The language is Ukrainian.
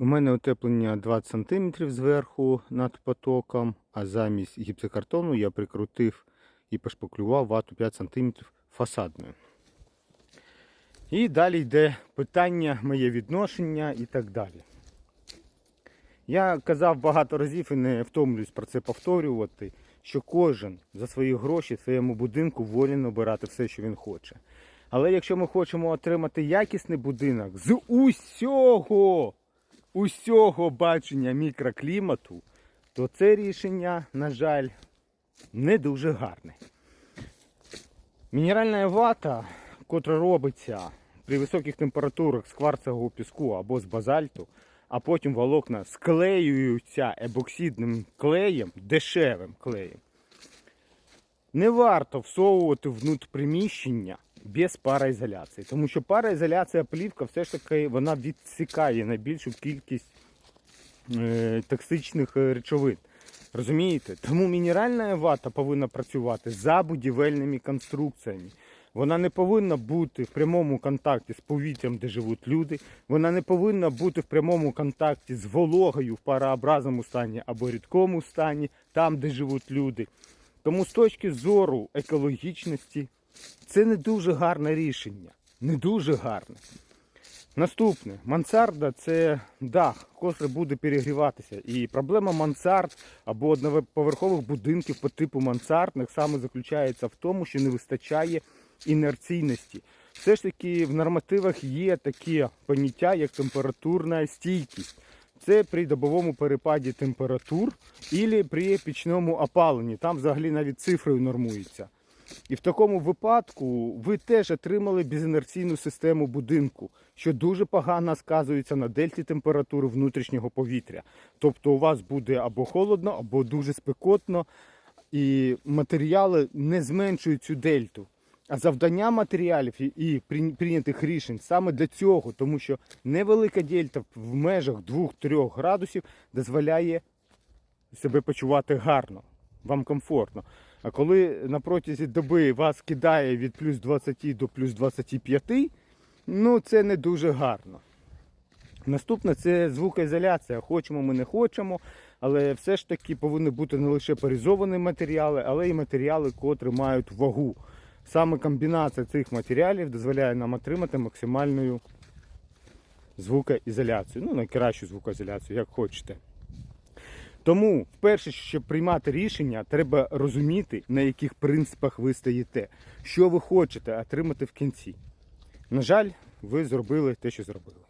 У мене утеплення 20 см зверху над потоком, а замість гіпсокартону я прикрутив і пошпаклював вату 5 см фасадною. І далі йде питання, моє відношення і так далі. Я казав багато разів і не втомлююсь про це повторювати, що кожен за свої гроші в своєму будинку волен обирати все, що він хоче. Але якщо ми хочемо отримати якісний будинок з усього, усього бачення мікроклімату, то це рішення, на жаль, не дуже гарне. Мінеральна вата, котра робиться при високих температурах з кварцевого піску або з базальту, а потім волокна склеюються ебоксидним клеєм, дешевим клеєм. Не варто всовувати внутрь приміщення без пароізоляції, тому що пароізоляція плівка все ж таки вона відсікає найбільшу кількість е, токсичних е, речовин. Розумієте? Тому мінеральна вата повинна працювати за будівельними конструкціями. Вона не повинна бути в прямому контакті з повітрям, де живуть люди. Вона не повинна бути в прямому контакті з вологою в парообразному стані або рідкому стані, там, де живуть люди. Тому з точки зору екологічності це не дуже гарне рішення. Не дуже гарне. Наступне, мансарда це дах, котрий буде перегріватися. І проблема мансард або одноповерхових будинків по типу мансардних саме заключається в тому, що не вистачає інерційності. Все ж таки в нормативах є таке поняття, як температурна стійкість. Це при добовому перепаді температур і при пічному опаленні. Там взагалі навіть цифрою нормується. І в такому випадку ви теж отримали безінерційну систему будинку, що дуже погано сказується на дельті температури внутрішнього повітря. Тобто у вас буде або холодно, або дуже спекотно, і матеріали не зменшують цю дельту. А завдання матеріалів і- прийнятих рішень саме для цього, тому що невелика дельта в межах 2-3 градусів дозволяє себе почувати гарно, вам комфортно. А коли на протязі доби вас кидає від плюс 20 до плюс 25, ну це не дуже гарно. Наступне це звукоізоляція. Хочемо ми не хочемо, але все ж таки повинні бути не лише парізовані матеріали, але й матеріали, котрі мають вагу. Саме комбінація цих матеріалів дозволяє нам отримати максимальну звукоізоляцію. Ну, найкращу звукоізоляцію, як хочете. Тому, вперше, щоб приймати рішення, треба розуміти, на яких принципах ви стоїте, що ви хочете отримати в кінці. На жаль, ви зробили те, що зробили.